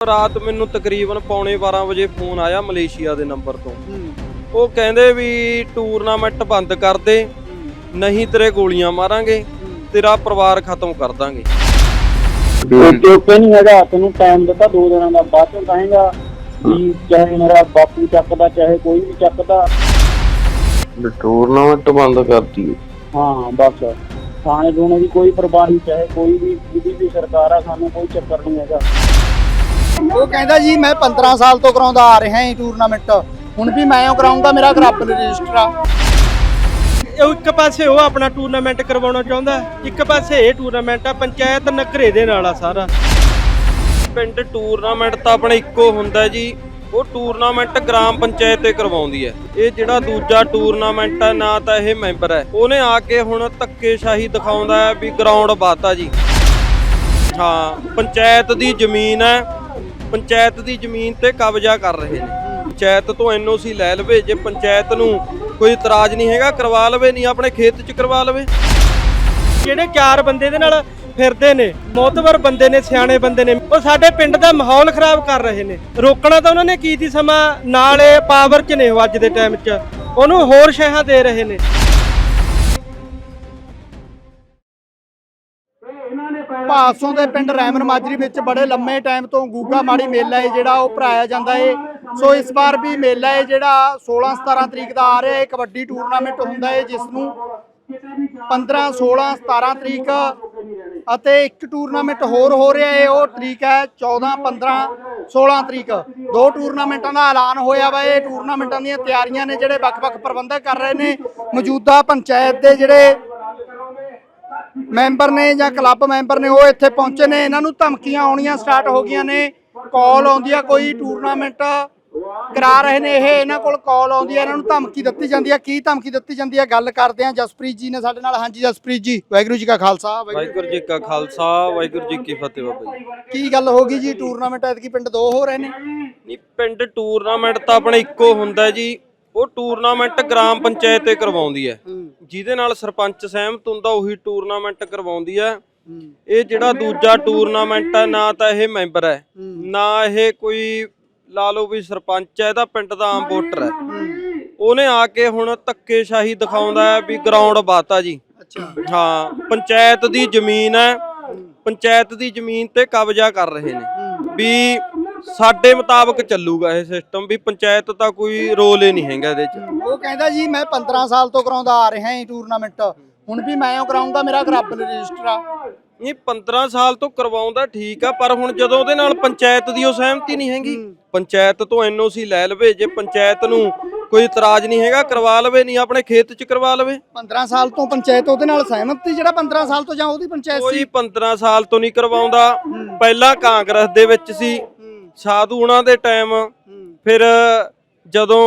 ਰਾਤ ਮੈਨੂੰ ਤਕਰੀਬਨ ਪੌਣੇ 12 ਵਜੇ ਫੋਨ ਆਇਆ ਮਲੇਸ਼ੀਆ ਦੇ ਨੰਬਰ ਤੋਂ। ਉਹ ਕਹਿੰਦੇ ਵੀ ਟੂਰਨਾਮੈਂਟ ਬੰਦ ਕਰ ਦੇ ਨਹੀਂ ਤੇਰੇ ਗੋਲੀਆਂ ਮਾਰਾਂਗੇ ਤੇਰਾ ਪਰਿਵਾਰ ਖਤਮ ਕਰ ਦਾਂਗੇ। ਓਕੇ ਓਕੇ ਨਹੀਂ ਹੈਗਾ ਤੈਨੂੰ ਟਾਈਮ ਦਿੱਤਾ ਦੋ ਦਿਨਾਂ ਦਾ ਬਾਅਦ ਚੋਂ ਕਹੇਗਾ ਵੀ ਚਾਹੇ ਮੇਰਾ ਬਾਪੂ ਚੱਕਦਾ ਚਾਹੇ ਕੋਈ ਵੀ ਚੱਕਦਾ। ਟੂਰਨਾਮੈਂਟ ਬੰਦ ਕਰਤੀ ਹਾਂ ਬਸ। ਥਾਣੇ ਥੂਣੇ ਦੀ ਕੋਈ ਪਰਵਾਹ ਨਹੀਂ ਚਾਹੇ ਕੋਈ ਵੀ ਜਿਹਦੀ ਵੀ ਸਰਕਾਰ ਆ ਸਾਨੂੰ ਕੋਈ ਚੱਕਰ ਨਹੀਂ ਹੈਗਾ। ਉਹ ਕਹਿੰਦਾ ਜੀ ਮੈਂ 15 ਸਾਲ ਤੋਂ ਕਰਾਉਂਦਾ ਆ ਰਿਹਾ ਹਾਂ ਟੂਰਨਾਮੈਂਟ ਹੁਣ ਵੀ ਮੈਂ ਉਹ ਕਰਾਉਂਗਾ ਮੇਰਾ ਕਲੱਬ ਰਜਿਸਟਰ ਆ। ਉਹ ਇੱਕ ਪਾਸੇ ਉਹ ਆਪਣਾ ਟੂਰਨਾਮੈਂਟ ਕਰਵਾਉਣਾ ਚਾਹੁੰਦਾ, ਇੱਕ ਪਾਸੇ ਇਹ ਟੂਰਨਾਮੈਂਟ ਆ, ਪੰਚਾਇਤ ਨਗਰੇ ਦੇ ਨਾਲ ਆ ਸਾਰਾ। ਪਿੰਡ ਟੂਰਨਾਮੈਂਟ ਤਾਂ ਆਪਣੇ ਇੱਕੋ ਹੁੰਦਾ ਜੀ, ਉਹ ਟੂਰਨਾਮੈਂਟ ਗ੍ਰਾਮ ਪੰਚਾਇਤ ਤੇ ਕਰਵਾਉਂਦੀ ਹੈ। ਇਹ ਜਿਹੜਾ ਦੂਜਾ ਟੂਰਨਾਮੈਂਟ ਹੈ ਨਾ ਤਾਂ ਇਹ ਮੈਂਬਰ ਹੈ। ਉਹਨੇ ਆ ਕੇ ਹੁਣ ਧੱਕੇਸ਼ਾਹੀ ਦਿਖਾਉਂਦਾ ਹੈ ਵੀ ਗਰਾਊਂਡ ਬਾਤਾ ਜੀ। ਹਾਂ, ਪੰਚਾਇਤ ਦੀ ਜ਼ਮੀਨ ਹੈ ਪੰਚਾਇਤ ਦੀ ਜ਼ਮੀਨ ਤੇ ਕਬਜ਼ਾ ਕਰ ਰਹੇ ਨੇ। ਪੰਚਾਇਤ ਤੋਂ ਐਨਓਸੀ ਲੈ ਲਵੇ, ਜੇ ਪੰਚਾਇਤ ਨੂੰ ਕੋਈ ਇਤਰਾਜ਼ ਨਹੀਂ ਹੈਗਾ, ਕਰਵਾ ਲਵੇ, ਨਹੀਂ ਆਪਣੇ ਖੇਤ 'ਚ ਕਰਵਾ ਲਵੇ। ਜਿਹੜੇ ਚਾਰ ਬੰਦੇ ਦੇ ਨਾਲ ਫਿਰਦੇ ਨੇ, ਮੋਤਬਰ ਬੰਦੇ ਨੇ, ਸਿਆਣੇ ਬੰਦੇ ਨੇ, ਉਹ ਸਾਡੇ ਪਿੰਡ ਦਾ ਮਾਹੌਲ ਖਰਾਬ ਕਰ ਰਹੇ ਨੇ। ਰੋਕਣਾ ਤਾਂ ਉਹਨਾਂ ਨੇ ਕੀ ਦੀ ਸਮਾਂ? ਨਾਲ ਇਹ ਪਾਵਰ 'ਚ ਨੇ ਉਹ ਅੱਜ ਦੇ ਟਾਈਮ 'ਚ। ਉਹਨੂੰ ਹੋਰ ਸ਼ਹਿਹਾਂ ਦੇ ਰਹੇ ਨੇ। ਭਾਸੋਂ ਦੇ ਪਿੰਡ ਰੈਮਨ ਮਾਜਰੀ ਵਿੱਚ ਬੜੇ ਲੰਮੇ ਟਾਈਮ ਤੋਂ ਗੂਗਾ ਮਾੜੀ ਮੇਲਾ ਹੈ ਜਿਹੜਾ ਉਹ ਭਰਾਇਆ ਜਾਂਦਾ ਹੈ ਸੋ ਇਸ ਵਾਰ ਵੀ ਮੇਲਾ ਹੈ ਜਿਹੜਾ 16 17 ਤਰੀਕ ਦਾ ਆ ਰਿਹਾ ਹੈ। ਕਬੱਡੀ ਟੂਰਨਾਮੈਂਟ ਹੁੰਦਾ ਹੈ ਜਿਸ ਨੂੰ 15 16 17 ਤਰੀਕ ਅਤੇ ਇੱਕ ਟੂਰਨਾਮੈਂਟ ਹੋਰ ਹੋ ਰਿਹਾ ਹੈ। ਉਹ ਤਰੀਕ ਹੈ 14 15 16 ਤਰੀਕ। ਦੋ ਟੂਰਨਾਮੈਂਟਾਂ ਦਾ ਐਲਾਨ ਹੋਇਆ ਵਾ। ਇਹ ਟੂਰਨਾਮੈਂਟਾਂ ਦੀਆਂ ਤਿਆਰੀਆਂ ਨੇ ਜਿਹੜੇ ਵੱਖ-ਵੱਖ ਪ੍ਰਬੰਧਕ ਕਰ ਰਹੇ ਨੇ। ਮੌਜੂਦਾ ਪੰਚਾਇਤ ਦੇ ਜਿਹੜੇ ਮੈਂਬਰ ਨੇ ਜਾਂ ਕਲੱਬ ਮੈਂਬਰ ਨੇ ਉਹ ਇੱਥੇ ਪਹੁੰਚੇ ਨੇ। ਇਹਨਾਂ ਨੂੰ ਧਮਕੀਆਂ ਆਉਣੀਆਂ ਸਟਾਰਟ ਹੋ ਗਈਆਂ ਨੇ। ਕਾਲ ਆਉਂਦੀ ਆ ਕੋਈ ਟੂਰਨਾਮੈਂਟ ਕਰਾ ਰਹੇ ਨੇ ਇਹ। ਇਹਨਾਂ ਕੋਲ ਕਾਲ ਆਉਂਦੀ ਆ ਇਹਨਾਂ ਨੂੰ ਧਮਕੀ ਦਿੱਤੀ ਜਾਂਦੀ ਆ। ਕੀ ਧਮਕੀ ਦਿੱਤੀ ਜਾਂਦੀ ਆ? ਗੱਲ ਕਰਦੇ ਆ ਜਸਪ੍ਰੀਤ ਜੀ ਨੇ ਸਾਡੇ ਨਾਲ। ਹਾਂਜੀ ਜਸਪ੍ਰੀਤ ਜੀ ਵਾਹਿਗੁਰੂ ਜੀ ਕਾ ਖਾਲਸਾ ਵਾਹਿਗੁਰੂ ਜੀ ਕਾ ਖਾਲਸਾ ਵਾਹਿਗੁਰੂ ਜੀ ਕੀ ਫਤਿਹ ਬਾਬਾ ਜੀ। ਕੀ ਗੱਲ ਹੋ ਗਈ ਜੀ? ਟੂਰਨਾਮੈਂਟ ਐਤਕੀ ਪਿੰਡ ਦੋ ਹੋ ਰਹੇ ਨੇ। ਨਹੀਂ ਪਿੰਡ ਟੂਰਨਾਮੈਂਟ ਤਾਂ ਆਪਣੇ ਇੱਕੋ ਹੁੰਦਾ ਜੀ। ਉਹ ਟੂਰਨਾਮੈਂਟ ਗ੍ਰਾਮ ਪੰਚਾਇਤ ਤੇ ਕਰਵਾਉਂਦੀ ਹੈ। ਜਿਹਦੇ ਨਾਲ ਸਰਪੰਚ ਸਹਿਮਤ ਹੁੰਦਾ ਉਹੀ ਟੂਰਨਾਮੈਂਟ ਕਰਵਾਉਂਦੀ ਹੈ। ਇਹ ਜਿਹੜਾ ਦੂਜਾ ਟੂਰਨਾਮੈਂਟ ਹੈ ਨਾ ਤਾਂ ਇਹ ਮੈਂਬਰ ਹੈ ਨਾ ਇਹ ਕੋਈ ਲਾ ਲਓ ਵੀ ਸਰਪੰਚ ਹੈ ਇਹਦਾ ਪਿੰਡ ਦਾ ਆਮ ਵੋਟਰ ਹੈ। ਉਹਨੇ ਆ ਕੇ ਹੁਣ ਧੱਕੇਸ਼ਾਹੀ ਦਿਖਾਉਂਦਾ ਹੈ ਵੀ ਗਰਾਊਂਡ ਬਾਤਾ ਜੀ। ਹਾਂ ਪੰਚਾਇਤ ਦੀ ਜ਼ਮੀਨ ਹੈ। ਪੰਚਾਇਤ ਦੀ ਜ਼ਮੀਨ ਤੇ ਕਬਜ਼ਾ ਕਰ ਰਹੇ ਨੇ। ਵੀ ਸਾਡੇ ਮੁਤਾਬਕ ਚੱਲੂਗਾ ਇਹ ਸਿਸਟਮ ਵੀ ਪੰਚਾਇਤ ਤਾਂ ਕੋਈ ਰੋਲ ਹੀ ਨਹੀਂ ਹੈਗਾ ਇਹਦੇ 'ਚ। ਉਹ ਕਹਿੰਦਾ ਜੀ ਮੈਂ 15 ਸਾਲ ਤੋਂ ਕਰਾਉਂਦਾ ਆ ਰਿਹਾ ਹਾਂ ਟੂਰਨਾਮੈਂਟ ਹੁਣ ਵੀ ਮੈਂ ਉਹ ਕਰਾਉਂਗਾ ਮੇਰਾ ਕਲੱਬ ਰਜਿਸਟਰ ਆ। ਨਹੀਂ 15 ਸਾਲ ਤੋਂ ਕਰਵਾਉਂਦਾ ਠੀਕ ਆ ਪਰ ਹੁਣ ਜਦੋਂ ਉਹਦੇ ਨਾਲ ਪੰਚਾਇਤ ਦੀ ਉਹ ਸਹਿਮਤੀ ਨਹੀਂ ਹੈਗੀ। ਪੰਚਾਇਤ ਤੋਂ ਐਨਓਸੀ ਲੈ ਲਵੇ ਜੇ ਪੰਚਾਇਤ ਨੂੰ ਕੋਈ ਇਤਰਾਜ਼ ਨਹੀਂ ਹੈਗਾ ਕਰਵਾ ਲਵੇ ਨਹੀਂ ਆਪਣੇ ਖੇਤ 'ਚ ਕਰਵਾ ਲਵੇ। 15 ਸਾਲ ਤੋਂ ਪੰਚਾਇਤ ਉਹਦੇ ਨਾਲ ਸਹਿਮਤ ਸੀ ਜਿਹੜਾ 15 ਸਾਲ ਤੋਂ ਜਾਂ ਉਹਦੀ ਪੰਚਾਇਤ ਕੋਈ ਸੀ। 15 ਸਾਲ ਤੋਂ ਨਹੀਂ ਕਰਵਾਉਂਦਾ। ਪਹਿਲਾਂ ਕਾਂਗਰਸ ਦੇ ਵਿੱਚ ਸੀ ਸਾਧੂ ਉਹਨਾਂ ਦੇ ਟਾਈਮ ਫਿਰ ਜਦੋਂ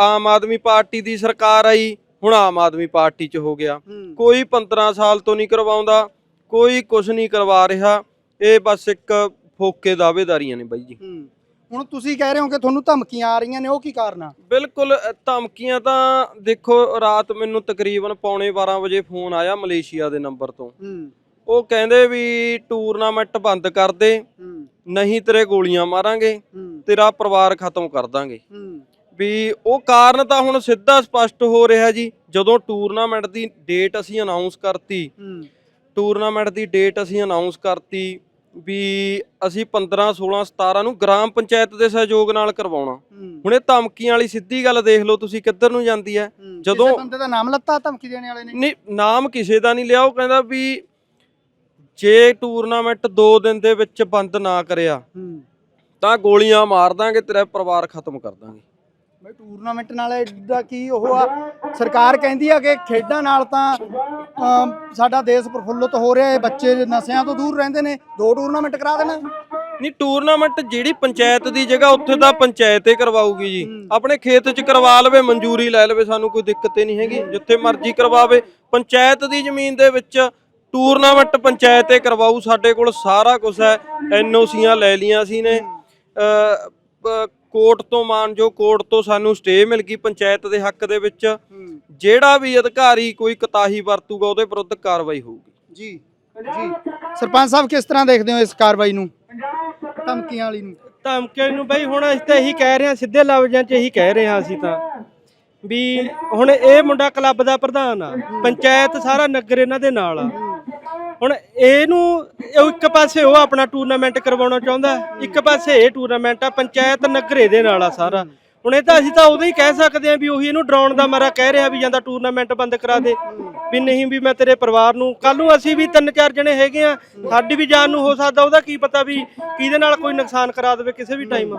ਆਮ ਆਦਮੀ ਪਾਰਟੀ ਦੀ ਸਰਕਾਰ ਆਈ ਹੁਣ ਆਮ ਆਦਮੀ ਪਾਰਟੀ 'ਚ ਹੋ ਗਿਆ। ਕੋਈ 15 ਸਾਲ ਤੋਂ ਨਹੀਂ ਕਰਵਾਉਂਦਾ ਕੋਈ ਕੁਝ ਨਹੀਂ ਕਰਵਾ ਰਿਹਾ। ਇਹ ਬਸ ਇੱਕ ਫੋਕੇ ਦਾਅਵੇਦਾਰੀਆਂ ਨੇ ਬਾਈ ਜੀ। ਹੁਣ ਤੁਸੀਂ ਕਹਿ ਰਹੇ ਹੋ ਕਿ ਤੁਹਾਨੂੰ ਧਮਕੀਆਂ ਆ ਰਹੀਆਂ ਨੇ ਉਹ ਕੀ ਕਾਰਨ ਆ? ਬਿਲਕੁਲ ਧਮਕੀਆਂ ਤਾਂ ਦੇਖੋ ਰਾਤ ਮੈਨੂੰ ਤਕਰੀਬਨ ਪੌਣੇ 12 ਵਜੇ ਫੋਨ ਆਇਆ ਮਲੇਸ਼ੀਆ ਦੇ ਨੰਬਰ ਤੋਂ। ਉਹ ਕਹਿੰਦੇ ਵੀ ਟੂਰਨਾਮੈਂਟ ਬੰਦ ਕਰ ਦੇ ਨਹੀਂ ਤੇਰੇ ਗੋਲੀਆਂ ਮਾਰਾਂਗੇ ਤੇਰਾ ਪਰਿਵਾਰ ਖਤਮ ਕਰ ਦਾਂਗੇ। ਵੀ ਉਹ ਕਾਰਨ ਤਾਂ ਹੁਣ ਸਿੱਧਾ ਸਪਸ਼ਟ ਹੋ ਰਿਹਾ ਜੀ ਜਦੋਂ ਟੂਰਨਾਮੈਂਟ ਦੀ ਡੇਟ ਅਸੀਂ ਅਨਾਉਂਸ ਕਰਤੀ ਟੂਰਨਾਮੈਂਟ ਦੀ ਡੇਟ ਅਸੀਂ ਅਨਾਉਂਸ ਕਰਤੀ ਵੀ ਅਸੀਂ 15 16 17 ਨੂੰ ਗ੍ਰਾਮ ਪੰਚਾਇਤ ਦੇ ਸਹਿਯੋਗ ਨਾਲ ਕਰਵਾਉਣਾ। ਹੁਣ ਇਹ ਧਮਕੀਆਂ ਵਾਲੀ ਸਿੱਧੀ ਗੱਲ ਦੇਖ ਲਓ ਤੁਸੀਂ ਕਿੱਧਰ ਨੂੰ ਜਾਂਦੀ ਹੈ। ਜਦੋਂ- ਕਿਸੇ ਬੰਦੇ ਦਾ ਨਾਮ ਲੱਤਾ ਧਮਕੀ ਦੇਣੇ ਵਾਲੇ ਨੇ? ਨਹੀਂ ਨਾਮ ਕਿਸੇ ਦਾ ਨਹੀਂ ਲਿਆ ਉਹ ਕਹਿੰਦਾ ਵੀ ਜੇ ਟੂਰਨਾਮੈਂਟ 2 ਦਿਨ ਦੇ ਵਿੱਚ ਬੰਦ ਨਾ ਕਰਿਆ ਤਾਂ ਗੋਲੀਆਂ ਮਾਰ ਦਾਂਗੇ ਤੇਰਾ ਪਰਿਵਾਰ ਖਤਮ ਕਰ ਦਾਂਗੇ। ਬਈ ਟੂਰਨਾਮੈਂਟ ਨਾਲ ਐਡਾ ਕੀ ਉਹ ਆ? ਸਰਕਾਰ ਕਹਿੰਦੀ ਆ ਕਿ ਖੇਡਾਂ ਨਾਲ ਤਾਂ ਸਾਡਾ ਦੇਸ਼ ਪ੍ਰਫੁੱਲਤ ਹੋ ਰਿਹਾ ਹੈ ਬੱਚੇ ਨਸ਼ਿਆਂ ਤੋਂ ਦੂਰ ਰਹਿੰਦੇ ਨੇ ਦੋ ਟੂਰਨਾਮੈਂਟ ਕਰਾ ਦੇਣਾ। ਨਹੀਂ ਟੂਰਨਾਮੈਂਟ ਜਿਹੜੀ ਪੰਚਾਇਤ ਦੀ ਜਗ੍ਹਾ ਉੱਥੇ ਤਾਂ ਪੰਚਾਇਤ ਹੀ ਕਰਵਾਊਗੀ ਜੀ। ਆਪਣੇ ਖੇਤ 'ਚ ਕਰਵਾ ਲਵੇ ਮਨਜ਼ੂਰੀ ਲੈ ਲਵੇ ਸਾਨੂੰ ਕੋਈ ਦਿੱਕਤ ਹੀ ਨਹੀਂ ਹੈਗੀ। ਜਿੱਥੇ ਮਰਜ਼ੀ ਕਰਵਾਵੇ ਪੰਚਾਇਤ ਦੀ ਜ਼ਮੀਨ ਦੇ ਵਿੱਚ ਟੂਰਨਾਮੈਂਟ ਪੰਚਾਇਤ ਹੀ ਕਰਵਾਊ ਸਾਡੇ ਕੋਲ ਸਾਰਾ ਕੁਝ ਹੈ। ਐਨਓਸੀਆਂ ਲੈ ਲੀਆਂ ਸੀ ਨੇ। ਕੋਰਟ ਤੋਂ ਮਾਨ ਜੋ ਕੋਰਟ ਤੋਂ ਸਾਨੂੰ ਸਟੇ ਮਿਲ ਗਈ ਪੰਚਾਇਤ ਦੇ ਹੱਕ ਦੇ ਵਿੱਚ। ਜਿਹੜਾ ਵੀ ਅਧਿਕਾਰੀ ਕੋਈ ਕਤਾਹੀ ਵਰਤੂਗਾ ਉਹਦੇ ਵਿਰੁੱਧ ਕਾਰਵਾਈ ਹੋਊਗੀ। ਜੀ ਜੀ। ਸਰਪੰਚ ਸਾਹਿਬ ਕਿਸ ਤਰ੍ਹਾਂ ਦੇਖਦੇ ਹੋ ਇਸ ਕਾਰਵਾਈ ਨੂੰ? ਧਮਕੀਆਂ ਵਾਲੀ ਨੂੰ? ਧਮਕੇ ਨੂੰ ਬਈ ਹੁਣ ਅਸੀਂ ਤਾਂ ਇਹੀ ਕਹਿ ਰਹੇ ਹਾਂ ਸਿੱਧੇ ਲਫ਼ਜ਼ਾਂ 'ਚ ਇਹੀ ਕਹਿ ਰਹੇ ਹਾਂ ਅਸੀਂ ਤਾਂ। ਵੀ ਹੁਣ ਇਹ ਮੁੰਡਾ ਕਲੱਬ ਦਾ ਪ੍ਰਧਾਨ ਆ। ਪੰਚਾਇਤ ਸਾਰਾ ਨਗਰ ਇਹਨਾਂ ਦੇ ਨਾਲ ਆ। ਹੁਣ ਇਹਨੂੰ, ਉਹ ਇੱਕ ਪਾਸੇ ਉਹ ਆਪਣਾ ਟੂਰਨਾਮੈਂਟ ਕਰਵਾਉਣਾ ਚਾਹੁੰਦਾ, ਇੱਕ ਪਾਸੇ ਇਹ ਟੂਰਨਾਮੈਂਟ ਆ, ਪੰਚਾਇਤ ਨਗਰੇ ਦੇ ਨਾਲ ਆ ਸਾਰਾ। ਹੁਣ ਇਹ ਤਾਂ ਅਸੀਂ ਤਾਂ ਉਦੋਂ ਹੀ ਕਹਿ ਸਕਦੇ ਆ ਵੀ ਉਹੀ ਇਹਨੂੰ ਡਰਾਉਣ ਦਾ ਮਾਰਾ ਕਹਿ ਰਿਹਾ ਵੀ ਜਾਂਦਾ ਟੂਰਨਾਮੈਂਟ ਬੰਦ ਕਰਾ ਦੇ, ਵੀ ਨਹੀਂ ਵੀ ਮੈਂ ਤੇਰੇ ਪਰਿਵਾਰ ਨੂੰ ਕੱਲ ਨੂੰ ਅਸੀਂ ਵੀ ਤਿੰਨ ਚਾਰ ਜਣੇ ਹੈਗੇ ਆ, ਸਾਡੀ ਵੀ ਜਾਨ ਨੂੰ ਹੋ ਸਕਦਾ ਉਹਦਾ ਕੀ ਪਤਾ ਵੀ ਕਿਹਦੇ ਨਾਲ ਕੋਈ ਨੁਕਸਾਨ ਕਰਾ ਦੇਵੇ ਕਿਸੇ ਵੀ ਟਾਈਮ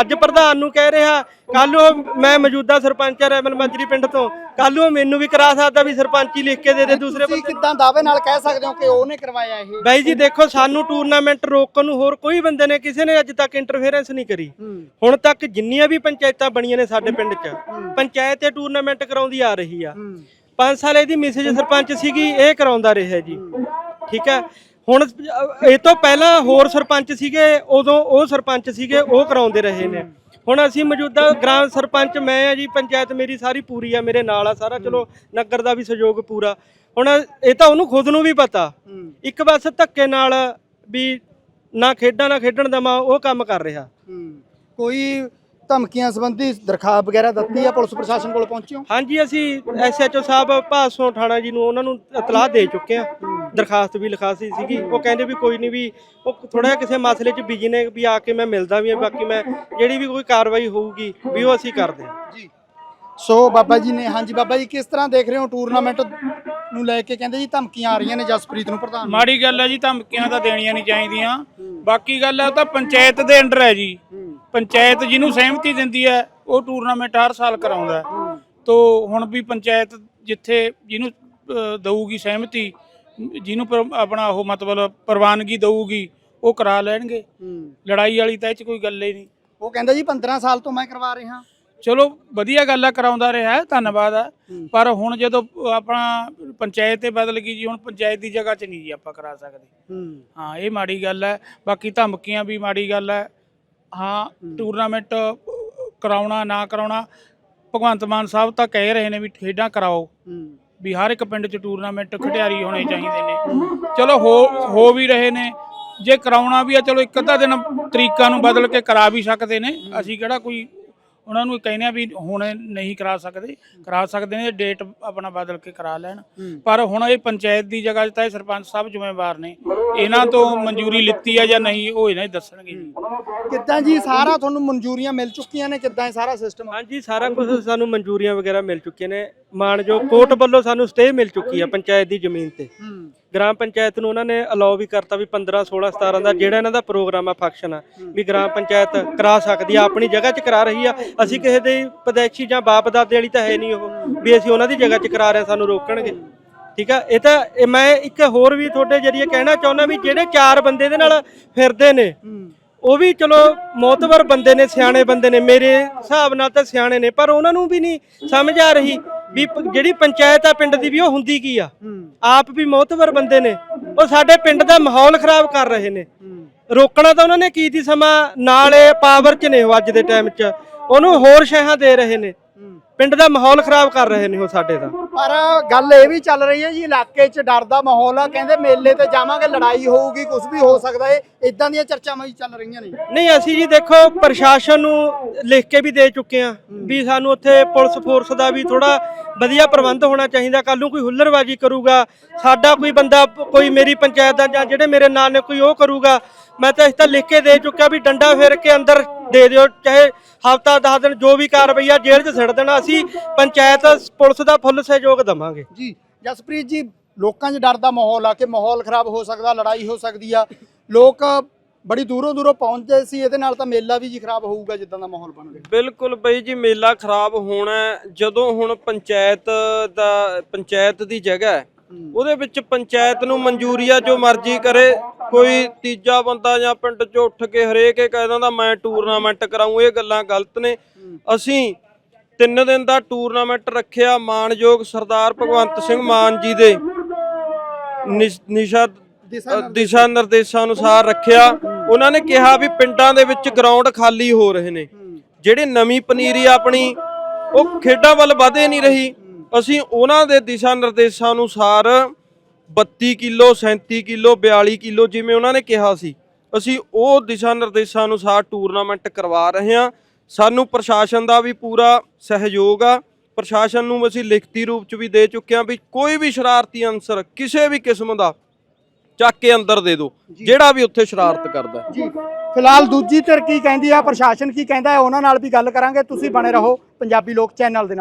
ਅੱਜ ਪ੍ਰਧਾਨ ਨੂੰ ਕਹਿ ਰਿਹਾ ਕੱਲ ਨੂੰ ਮੈਂ ਮੌਜੂਦਾ ਸਰਪੰਚ ਆ ਰੈਮਲ ਮੰਜਰੀ ਪਿੰਡ ਤੋਂ ਕੱਲ ਨੂੰ ਮੈਨੂੰ ਵੀ ਕਰਾ ਸਕਦਾ ਵੀ ਸਰਪੰਚੀ ਲਿਖ ਕੇ ਦੇ ਦੇ ਦੂਸਰੇ ਤੁਸੀਂ ਕਿੱਦਾਂ ਦਾਅਵੇ ਨਾਲ ਕਹਿ ਸਕਦੇ ਹੋ ਕਿ ਉਹਨੇ ਕਰਵਾਇਆ ਇਹ? ਬਾਈ ਜੀ ਦੇਖੋ ਸਾਨੂੰ ਟੂਰਨਾਮੈਂਟ ਰੋਕਣ ਨੂੰ ਹੋਰ ਕੋਈ ਬੰਦੇ ਨੇ ਕਿਸੇ ਨੇ ਅੱਜ ਤੱਕ ਇੰਟਰਫੇਰੈਂਸ ਨਹੀਂ ਕਰੀ। ਹੁਣ ਤੱਕ ਜਿੰਨੀਆਂ ਵੀ ਪੰਚਾਇਤਾਂ ਬਣੀਆਂ ਨੇ ਸਾਡੇ ਪਿੰਡ 'ਚ ਪੰਚਾਇਤ ਇਹ ਟੂਰਨਾਮੈਂਟ ਕਰਾਉਂਦੀ ਆ ਰਹੀ ਆ। 5 ਸਾਲ ਇਹਦੀ ਮਿਸਜ ਸਰਪੰਚ ਸੀਗੀ ਇਹ ਕਰਾਉਂਦਾ ਰਿਹਾ ਜੀ। ਠੀਕ ਹੈ? ਹੁਣ ਇਹ ਤੋਂ ਪਹਿਲਾਂ ਹੋਰ ਸਰਪੰਚ ਸੀਗੇ ਉਦੋਂ ਉਹ ਸਰਪੰਚ ਸੀਗੇ ਉਹ ਕਰਾਉਂਦੇ ਰਹੇ ਨੇ। ਹੁਣ ਅਸੀਂ ਮੌਜੂਦਾ ਗ੍ਰਾਮ ਸਰਪੰਚ ਮੈਂ ਆ ਜੀ ਪੰਚਾਇਤ ਮੇਰੀ ਸਾਰੀ ਪੂਰੀ ਆ ਮੇਰੇ ਨਾਲ ਆ ਸਾਰਾ ਚਲੋ ਨਗਰ ਦਾ ਵੀ ਸਹਿਯੋਗ ਪੂਰਾ। ਹੁਣ ਇਹ ਤਾਂ ਉਹਨੂੰ ਖੁਦ ਨੂੰ ਵੀ ਪਤਾ। ਇੱਕ ਬਸ ਧੱਕੇ ਨਾਲ ਵੀ ਨਾ ਖੇਡਾਂ ਨਾ ਖੇਡਣ ਦਵਾਂ ਉਹ ਕੰਮ ਕਰ ਰਿਹਾ। ਕੋਈ ਧਮਕੀਆਂ ਸੰਬੰਧੀ ਦਰਖਾਸਤ ਵਗੈਰਾ ਦਿੱਤੀ ਆ ਪੁਲਿਸ ਪ੍ਰਸ਼ਾਸਨ ਕੋਲ ਪਹੁੰਚੇ ਹੋ ਹਾਂਜੀ ਅਸੀਂ ਐਸਐਚਓ ਸਾਹਿਬ ਭਾਸੋਂ ਥਾਣਾ ਜੀ ਨੂੰ ਉਹਨਾਂ ਨੂੰ ਇਤਲਾਹ ਦੇ ਚੁੱਕੇ ਆ। ਦਰਖਾਸਤ ਵੀ ਲਿਖਾਸੀ ਸੀਗੀ। ਉਹ ਕਹਿੰਦੇ ਵੀ ਕੋਈ ਨਹੀਂ ਵੀ ਉਹ ਥੋੜਾ ਜਿਹਾ ਕਿਸੇ ਮਸਲੇ 'ਚ ਬਿਜ਼ੀ ਨੇ ਵੀ ਆ ਕੇ ਮੈਂ ਮਿਲਦਾ ਵੀ ਆ ਬਾਕੀ ਮੈਂ ਜਿਹੜੀ ਵੀ ਕੋਈ ਕਾਰਵਾਈ ਹੋਊਗੀ ਵੀ ਉਹ ਅਸੀਂ ਕਰਦੇ ਹਾਂ ਜੀ। ਸੋ ਬਾਬਾ ਜੀ ਨੇ ਹਾਂਜੀ ਬਾਬਾ ਜੀ ਕਿਸ ਤਰ੍ਹਾਂ ਦੇਖ ਰਹੇ ਹੋ ਟੂਰਨਾਮੈਂਟ ਨੂੰ ਲੈ ਕੇ ਕਹਿੰਦੇ ਜੀ ਧਮਕੀਆਂ ਆ ਰਹੀਆਂ ਨੇ ਜਸਪ੍ਰੀਤ ਨੂੰ ਪ੍ਰਧਾਨ ਨੂੰ। ਮਾੜੀ ਗੱਲ ਹੈ ਜੀ ਧਮਕੀਆਂ ਤਾਂ ਦੇਣੀਆਂ ਨਹੀਂ ਚਾਹੀਦੀਆਂ। ਬਾਕੀ ਗੱਲ ਹੈ ਉਹ ਤਾਂ ਪੰਚਾਇਤ ਦੇ ਅੰਡਰ ਹੈ ਜੀ। ਪੰਚਾਇਤ ਜਿਹਨੂੰ ਸਹਿਮਤੀ ਦਿੰਦੀ ਹੈ ਉਹ ਟੂਰਨਾਮੈਂਟ ਹਰ ਸਾਲ ਕਰਾਉਂਦਾ ਹੈ। ਤੋ ਹੁਣ ਵੀ ਪੰਚਾਇਤ ਜਿੱਥੇ ਜਿਹਨੂੰ ਅ, ਦਊਗੀ ਸਹਿਮਤੀ ਜਿਹਨੂੰ ਪਰ- ਆਪਣਾ ਉਹ ਮਤਲਬ ਪ੍ਰਵਾਨਗੀ ਦਊਗੀ ਉਹ ਕਰਾ ਲੈਣਗੇ। ਲੜਾਈ ਵਾਲੀ ਤਾਂ ਇਹ ਚ ਕੋਈ ਗੱਲ ਹੀ ਨਹੀਂ। ਉਹ ਕਹਿੰਦਾ ਜੀ 15 ਸਾਲ ਤੋਂ ਮੈਂ ਕਰਵਾ ਰਿਹਾ। ਚਲੋ ਵਧੀਆ ਗੱਲ ਆ ਕਰਾਉਂਦਾ ਰਿਹਾ ਹੈ, ਧੰਨਵਾਦ ਆ। ਪਰ ਹੁਣ ਜਦੋਂ ਆਪਣਾ ਪੰਚਾਇਤ ਤੇ ਬਦਲ ਗਈ ਜੀ ਹੁਣ ਪੰਚਾਇਤ ਦੀ ਜਗ੍ਹਾ 'ਚ ਨਹੀਂ ਜੀ ਆਪਾਂ ਕਰਾ ਸਕਦੇ। ਹਾਂ। ਇਹ ਮਾੜੀ ਗੱਲ ਹੈ ਬਾਕੀ ਧਮਕੀਆਂ ਵੀ ਮਾੜੀ ਗੱਲ ਹੈ ਹਾਂ। ਟੂਰਨਾਮੈਂਟ ਕਰਾਉਣਾ ਨਾ ਕਰਾਉਣਾ ਭਗਵੰਤ ਮਾਨ ਸਾਹਿਬ ਤਾਂ ਕਹਿ ਰਹੇ ਨੇ ਵੀ ਖੇਡਾਂ ਕਰਾਓ। ਵੀ ਹਰ ਇੱਕ ਪਿੰਡ 'ਚ ਟੂਰਨਾਮੈਂਟ ਖਿਡਾਰੀ ਹੋਣੇ ਚਾਹੀਦੇ ਨੇ। ਚਲੋ ਹੋ ਹੋ ਵੀ ਰਹੇ ਨੇ। ਜੇ ਕਰਾਉਣਾ ਵੀ ਆ ਚਲੋ ਇੱਕ ਅੱਧਾ ਦਿਨ ਤਰੀਕਾਂ ਨੂੰ ਬਦਲ ਕੇ ਕਰਾ ਵੀ ਸਕਦੇ ਨੇ। ਅਸੀਂ ਕਿਹੜਾ ਕੋਈ ਉਹਨਾਂ ਨੂੰ ਕਹਿੰਦੇ ਆ ਵੀ ਹੁਣ ਨਹੀਂ ਕਰਾ ਸਕਦੇ ਕਰਾ ਸਕਦੇ ਨੇ ਡੇਟ ਆਪਣਾ ਬਦਲ ਕੇ ਕਰਾ ਲੈਣ। ਪਰ ਹੁਣ ਇਹ ਪੰਚਾਇਤ ਦੀ ਜਗ੍ਹਾ 'ਚ ਤਾਂ ਇਹ ਸਰਪੰਚ ਸਾਹਿਬ ਜ਼ਿੰਮੇਵਾਰ ਨੇ। ਇਹਨਾਂ ਤੋਂ ਮਨਜ਼ੂਰੀ ਲਿੱਤੀ ਆ ਜਾਂ ਨਹੀਂ ਉਹ ਇਹਨਾਂ ਹੀ ਦੱਸਣਗੇ ਜੀ। ਕਿੱਦਾਂ ਜੀ ਸਾਰਾ ਤੁਹਾਨੂੰ ਮਨਜ਼ੂਰੀਆਂ ਮਿਲ ਚੁੱਕੀਆਂ ਨੇ? ਕਿੱਦਾਂ ਇਹ ਸਾਰਾ ਸਿਸਟਮ ਹਾਂਜੀ ਸਾਰਾ ਕੁਝ ਸਾਨੂੰ ਮਨਜ਼ੂਰੀਆਂ ਵਗੈਰਾ ਮਿਲ ਚੁੱਕੀਆਂ ਨੇ। ਮਾਨਜੋ ਕੋਰਟ ਵੱਲੋਂ ਸਾਨੂੰ ਸਟੇ ਮਿਲ ਚੁੱਕੀ ਆ ਪੰਚਾਇਤ ਦੀ ਜ਼ਮੀਨ ਤੇ। ਗ੍ਰਾਮ ਪੰਚਾਇਤ ਨੂੰ ਉਹਨਾਂ ਨੇ ਅਲਾਉ ਵੀ ਕਰਤਾ ਵੀ 15 16 17 ਦਾ ਜਿਹੜਾ ਇਹਨਾਂ ਦਾ ਪ੍ਰੋਗਰਾਮ ਆ ਫੰਕਸ਼ਨ ਆ ਵੀ ਗ੍ਰਾਮ ਪੰਚਾਇਤ ਕਰਾ ਸਕਦੀ ਆ ਆਪਣੀ ਜਗ੍ਹਾ 'ਚ ਕਰਾ ਰਹੀ ਆ। ਅਸੀਂ ਕਿਸੇ ਦੇ ਪਦੈਸ਼ੀ ਜਾਂ ਬਾਪ ਦਾਦੇ ਵਾਲੀ ਤਾਂ ਹੈ ਨਹੀਂ ਉਹ ਵੀ ਅਸੀਂ ਉਹਨਾਂ ਦੀ ਜਗ੍ਹਾ 'ਚ ਕਰਾ ਰਹੇ ਹਾਂ, ਸਾਨੂੰ ਰੋਕਣਗੇ। ਠੀਕ ਆ? ਇਹ ਤਾਂ ਇਹ ਮੈਂ ਇੱਕ ਹੋਰ ਵੀ ਤੁਹਾਡੇ ਜਰੀਏ ਕਹਿਣਾ ਚਾਹੁੰਦਾ ਵੀ ਜਿਹੜੇ ਚਾਰ ਬੰਦੇ ਦੇ ਨਾਲ ਫਿਰਦੇ ਨੇ ਉਹ ਵੀ ਚਲੋ ਮੌਤਵਰ ਬੰਦੇ ਨੇ ਸਿਆਣੇ ਬੰਦੇ ਨੇ ਮੇਰੇ ਹਿਸਾਬ ਨਾਲ ਤਾਂ ਸਿਆਣੇ ਨੇ ਪਰ ਉਹਨਾਂ ਨੂੰ ਵੀ ਨਹੀਂ ਸਮਝ ਆ ਰਹੀ ਵੀ ਪ- ਜਿਹੜੀ ਪੰਚਾਇਤ ਆ ਪਿੰਡ ਦੀ ਵੀ ਉਹ ਹੁੰਦੀ ਕੀ ਆ? ਆਪ ਵੀ ਮੋਤਬਰ ਬੰਦੇ ਨੇ। ਉਹ ਸਾਡੇ ਪਿੰਡ ਦਾ ਮਾਹੌਲ ਖਰਾਬ ਕਰ ਰਹੇ ਨੇ। ਰੋਕਣਾ ਤਾਂ ਉਹਨਾਂ ਨੇ ਕੀ ਦੀ ਸਮਾਂ? ਨਾਲੇ ਪਾਵਰ 'ਚ ਨੇ ਉਹ ਅੱਜ ਦੇ ਟਾਈਮ 'ਚ। ਉਹਨੂੰ ਹੋਰ ਸ਼ਹਿਹਾਂ ਦੇ ਰਹੇ ਨੇ। ਪਿੰਡ ਦਾ ਮਾਹੌਲ ਖਰਾਬ ਕਰ ਰਹੇ ਨੇ ਉਹ ਸਾਡੇ ਦਾ ਪਰ ਗੱਲ ਇਹ ਵੀ ਚੱਲ ਰਹੀ ਹੈ ਜੀ ਇਲਾਕੇ 'ਚ ਡਰ ਦਾ ਮਾਹੌਲ ਆ। ਕਹਿੰਦੇ ਮੇਲੇ ਤੇ ਜਾਵਾਂਗੇ ਲੜਾਈ ਹੋਊਗੀ ਕੁਝ ਵੀ ਹੋ ਸਕਦਾ ਏ। ਇਦਾਂ ਦੀਆਂ ਚਰਚਾਵਾਂ ਵੀ ਚੱਲ ਰਹੀਆਂ ਨੇ। ਨਹੀਂ ਅਸੀਂ ਜੀ ਦੇਖੋ ਪ੍ਰਸ਼ਾਸਨ ਨੂੰ ਲਿਖ ਕੇ ਵੀ ਦੇ ਚੁੱਕੇ ਆ ਵੀ ਸਾਨੂੰ ਉੱਥੇ ਪੁਲਿਸ ਫੋਰਸ ਦਾ ਵੀ ਥੋੜਾ ਵਧੀਆ ਪ੍ਰਬੰਧ ਹੋਣਾ ਚਾਹੀਦਾ। ਕੱਲ ਨੂੰ ਕੋਈ ਹੁੱਲੜਬਾਜੀ ਕਰੂਗਾ ਸਾਡਾ ਕੋਈ ਬੰਦਾ ਕੋਈ ਮੇਰੀ ਪੰਚਾਇਤ ਦਾ ਜਾਂ ਜਿਹੜੇ ਮੇਰੇ ਨਾਲ ਨੇ ਕੋਈ ਉਹ ਕਰੂਗਾ। ਮੈਂ ਤਾਂ ਇਸ ਤਾਂ ਲਿਖ ਕੇ ਦੇ ਚੁੱਕਿਆ ਵੀ ਡੰਡਾ ਫੇਰ ਕੇ ਅੰਦਰ ਦੇ ਦਿਓ ਚਾਹੇ ਹਫਤਾ 10 ਦਿਨ ਜੋ ਵੀ ਕਾਰਵਾਈ ਆ ਜੇਲ੍ਹ 'ਚ ਸਿੱਟ ਦੇਣਾ ਅਸੀਂ ਪੰਚਾਇਤ ਪੁਲਿਸ ਦਾ ਫੁੱਲ ਸਹਿਯੋਗ ਦਵਾਂਗੇ। ਜੀ ਜਸਪ੍ਰੀਤ ਜੀ ਲੋਕਾਂ 'ਚ ਡਰ ਦਾ ਮਾਹੌਲ ਆ ਕਿ ਮਾਹੌਲ ਖਰਾਬ ਹੋ ਸਕਦਾ ਲੜਾਈ ਹੋ ਸਕਦੀ ਆ। ਲੋਕ ਬੜੀ ਦੂਰੋਂ ਦੂਰੋਂ ਪਹੁੰਚਦੇ ਸੀ ਇਹਦੇ ਨਾਲ ਤਾਂ ਮੇਲਾ ਵੀ ਜੀ ਖਰਾਬ ਹੋਊਗਾ ਜਿੱਦਾਂ ਦਾ ਮਾਹੌਲ ਬਣ ਰਿਹਾ। ਬਿਲਕੁਲ ਬਈ ਜੀ ਮੇਲਾ ਖਰਾਬ ਹੋਣਾ ਜਦੋਂ ਹੁਣ ਪੰਚਾਇਤ ਦਾ ਪੰਚਾਇਤ ਦੀ ਜਗ੍ਹਾ ਉਹਦੇ ਵਿੱਚ ਪੰਚਾਇਤ ਨੂੰ ਮਨਜ਼ੂਰੀ ਆ ਜੋ ਮਰਜ਼ੀ ਕਰੇ ਕੋਈ ਤੀਜਾ ਬੰਦਾ ਜਾਂ ਪਿੰਡ 'ਚ ਉੱਠ ਕੇ ਹਰੇਕ ਇਹ ਕਹਿ ਦਿੰਦਾ ਮੈਂ ਟੂਰਨਾਮੈਂਟ ਕਰਾਉਂ ਇਹ ਗੱਲਾਂ ਗਲਤ ਨੇ। ਅਸੀਂ ਤਿੰਨ ਦਿਨ ਦਾ ਟੂਰਨਾਮੈਂਟ ਰੱਖਿਆ ਮਾਨਯੋਗ ਸਰਦਾਰ ਭਗਵੰਤ ਸਿੰਘ ਮਾਨ ਜੀ ਦੇ। ਨਿਸ਼- ਦਿਸ਼ਾ ਨਿਰਦੇਸ਼ਾਂ। ਅਨੁਸਾਰ ਰੱਖਿਆ। ਉਹਨਾਂ ਨੇ ਕਿਹਾ ਵੀ ਪਿੰਡਾਂ ਦੇ ਵਿੱਚ ਗਰਾਊਂਡ ਖਾਲੀ ਹੋ ਰਹੇ ਨੇ। ਜਿਹੜੀ ਨਵੀਂ ਪਨੀਰੀ ਆਪਣੀ ਉਹ ਖੇਡਾਂ ਵੱਲ ਵਧੇ ਨਹੀਂ ਰਹੀ। ਅਸੀਂ ਉਹਨਾਂ ਦੇ ਦਿਸ਼ਾ ਨਿਰਦੇਸ਼ਾਂ ਅਨੁਸਾਰ 32 ਕਿਲੋ 37 ਕਿਲੋ 42 ਕਿਲੋ ਜਿਵੇਂ ਉਹਨਾਂ ਨੇ ਕਿਹਾ ਸੀ। ਅਸੀਂ ਉਹ ਦਿਸ਼ਾ ਨਿਰਦੇਸ਼ਾਂ ਅਨੁਸਾਰ ਟੂਰਨਾਮੈਂਟ ਕਰਵਾ ਰਹੇ ਹਾਂ। ਸਾਨੂੰ ਪ੍ਰਸ਼ਾਸਨ ਦਾ ਵੀ ਪੂਰਾ ਸਹਿਯੋਗ ਆ। ਪ੍ਰਸ਼ਾਸਨ ਨੂੰ ਅਸੀਂ ਲਿਖਤੀ ਰੂਪ ਚ ਵੀ ਦੇ ਚੁੱਕੇ ਹਾਂ ਵੀ ਕੋਈ ਵੀ ਸ਼ਰਾਰਤੀ ਅਨਸਰ ਕਿਸੇ ਵੀ ਕਿਸਮ ਦਾ ਚੱਕ ਕੇ ਅੰਦਰ ਦੇ ਦਿਓ ਜਿਹੜਾ ਵੀ ਉੱਥੇ ਸ਼ਰਾਰਤ ਕਰਦਾ। ਜੀ। ਫਿਲਹਾਲ ਦੂਜੀ ਧਿਰ ਕੀ ਕਹਿੰਦੀ ਆ ਪ੍ਰਸ਼ਾਸਨ ਕੀ ਕਹਿੰਦਾ ਹੈ ਉਹਨਾਂ ਨਾਲ ਵੀ ਗੱਲ ਕਰਾਂਗੇ। ਤੁਸੀਂ ਬਣੇ ਰਹੋ ਪੰਜਾਬੀ ਲੋਕ ਚੈਨਲ ਦੇ ਨਾਲ।